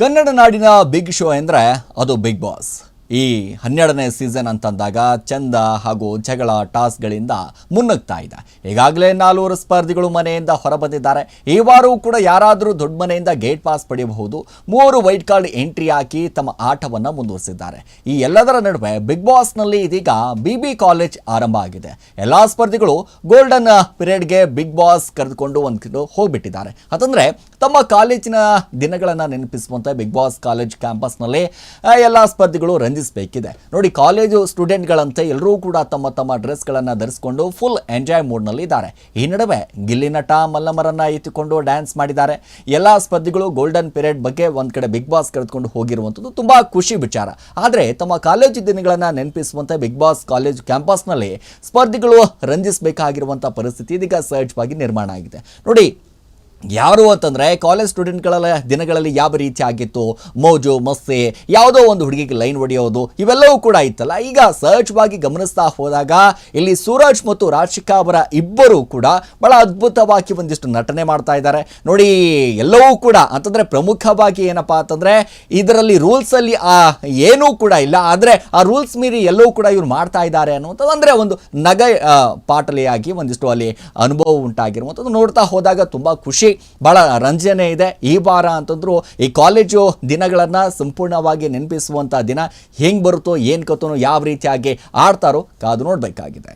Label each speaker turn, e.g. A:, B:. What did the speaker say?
A: ಕನ್ನಡ ನಾಡಿನ big show ಎಂದರೆ ಅದು ಬಿಗ್ ಬಾಸ್ ಈ ಹನ್ನೆರಡನೇ ಸೀಸನ್ ಅಂತಂದಾಗ ಚಂದ ಹಾಗೂ ಜಗಳ ಟಾಸ್ಗಳಿಂದ ಮುನ್ನುಗ್ತಾ ಇದೆ. ಈಗಾಗಲೇ ನಾಲ್ವರು ಸ್ಪರ್ಧಿಗಳು ಮನೆಯಿಂದ ಹೊರಬಂದಿದ್ದಾರೆ. ಈ ವಾರವೂ ಕೂಡ ಯಾರಾದರೂ ದೊಡ್ಡ ಮನೆಯಿಂದ ಗೇಟ್ ಪಾಸ್ ಪಡೆಯಬಹುದು. ಮೂವರು ವೈಟ್ ಕಾರ್ಡ್ ಎಂಟ್ರಿ ಹಾಕಿ ತಮ್ಮ ಆಟವನ್ನು ಮುಂದುವರಿಸಿದ್ದಾರೆ. ಈ ಎಲ್ಲದರ ನಡುವೆ ಬಿಗ್ ಬಾಸ್ನಲ್ಲಿ ಇದೀಗ ಬಿ ಬಿ ಕಾಲೇಜ್ ಆರಂಭ ಆಗಿದೆ. ಎಲ್ಲ ಸ್ಪರ್ಧಿಗಳು ಗೋಲ್ಡನ್ ಪೀರಿಯಡ್ಗೆ ಬಿಗ್ ಬಾಸ್ ಕರೆದುಕೊಂಡು ಒಂದು ಹೋಗ್ಬಿಟ್ಟಿದ್ದಾರೆ. ಅಂತಂದ್ರೆ ತಮ್ಮ ಕಾಲೇಜಿನ ದಿನಗಳನ್ನು ನೆನಪಿಸುವಂತೆ ಬಿಗ್ ಬಾಸ್ ಕಾಲೇಜ್ ಕ್ಯಾಂಪಸ್ನಲ್ಲಿ ಎಲ್ಲ ಸ್ಪರ್ಧಿಗಳು ರಂಜಿಸಬೇಕಿದೆ ನೋಡಿ, ಕಾಲೇಜು ಸ್ಟೂಡೆಂಟ್ಗಳಂತೆ ಎಲ್ಲರೂ ಕೂಡ ತಮ್ಮ ತಮ್ಮ ಡ್ರೆಸ್ಗಳನ್ನು ಧರಿಸಿಕೊಂಡು ಫುಲ್ ಎಂಜಾಯ್ ಮೂಡ್ನಲ್ಲಿ ಇದ್ದಾರೆ. ಈ ನಡುವೆ ಗಿಲ್ಲಿ ನಟ ಮಲ್ಲಮರನ್ನ ಎತ್ತಿಕೊಂಡು ಡ್ಯಾನ್ಸ್ ಮಾಡಿದ್ದಾರೆ. ಎಲ್ಲ ಸ್ಪರ್ಧಿಗಳು ಗೋಲ್ಡನ್ ಪೀರಿಯಡ್ ಬಗ್ಗೆ ಒಂದು ಕಡೆ ಬಿಗ್ ಬಾಸ್ ಕರೆದುಕೊಂಡು ಹೋಗಿರುವಂಥದ್ದು ತುಂಬ ಖುಷಿ ವಿಚಾರ. ಆದರೆ ತಮ್ಮ ಕಾಲೇಜು ದಿನಗಳನ್ನು ನೆನಪಿಸುವಂತೆ ಬಿಗ್ ಬಾಸ್ ಕಾಲೇಜ್ ಕ್ಯಾಂಪಸ್ನಲ್ಲಿ ಸ್ಪರ್ಧಿಗಳು ರಂಜಿಸಬೇಕಾಗಿರುವಂಥ ಪರಿಸ್ಥಿತಿ ಇದೀಗ ಸಹಜವಾಗಿ ನಿರ್ಮಾಣ ಆಗಿದೆ. ನೋಡಿ ಯಾರು ಅಂತಂದರೆ ಕಾಲೇಜ್ ಸ್ಟೂಡೆಂಟ್ಗಳ ದಿನಗಳಲ್ಲಿ ಯಾವ ರೀತಿ ಆಗಿತ್ತು? ಮೋಜು, ಮಸ್ಸೆ, ಯಾವುದೋ ಒಂದು ಹುಡುಗಿಗೆ ಲೈನ್ ಹೊಡೆಯೋದು, ಇವೆಲ್ಲವೂ ಕೂಡ ಇತ್ತಲ್ಲ. ಈಗ ಸಹಜವಾಗಿ ಗಮನಿಸ್ತಾ ಹೋದಾಗ ಇಲ್ಲಿ ಸೂರಜ್ ಮತ್ತು ರಾಶಿಕಾ ಅವರ ಇಬ್ಬರು ಕೂಡ ಬಹಳ ಅದ್ಭುತವಾಗಿ ಒಂದಿಷ್ಟು ನಟನೆ ಮಾಡ್ತಾ ಇದ್ದಾರೆ. ನೋಡಿ, ಎಲ್ಲವೂ ಕೂಡ ಅಂತಂದರೆ ಪ್ರಮುಖವಾಗಿ ಏನಪ್ಪಾ ಅಂತಂದರೆ ಇದರಲ್ಲಿ ರೂಲ್ಸಲ್ಲಿ ಆ ಏನೂ ಕೂಡ ಇಲ್ಲ. ಆದರೆ ಆ ರೂಲ್ಸ್ ಮೀರಿ ಎಲ್ಲವೂ ಕೂಡ ಇವ್ರು ಮಾಡ್ತಾ ಇದ್ದಾರೆ ಅನ್ನುವಂಥದ್ದು ಅಂದರೆ ಒಂದು ನಗ ಪಾಟಲಿಯಾಗಿ ಒಂದಿಷ್ಟು ಅಲ್ಲಿ ಅನುಭವ ಉಂಟಾಗಿರುವಂಥದ್ದು ನೋಡ್ತಾ ಹೋದಾಗ ತುಂಬ ಖುಷಿ ಬಹಳ ರಂಜನೆ ಇದೆ. ಈ ವಾರ ಅಂತಂದ್ರು ಈ ಕಾಲೇಜು ದಿನಗಳನ್ನು ಸಂಪೂರ್ಣವಾಗಿ ನೆನಪಿಸುವಂಥ ದಿನ. ಹೆಂಗೆ ಬರುತ್ತೋ, ಏನು ಕತ್ತೋ ಯಾವ ರೀತಿಯಾಗಿ ಆಡ್ತಾರೋ, ಕಾದು ನೋಡಬೇಕಾಗಿದೆ.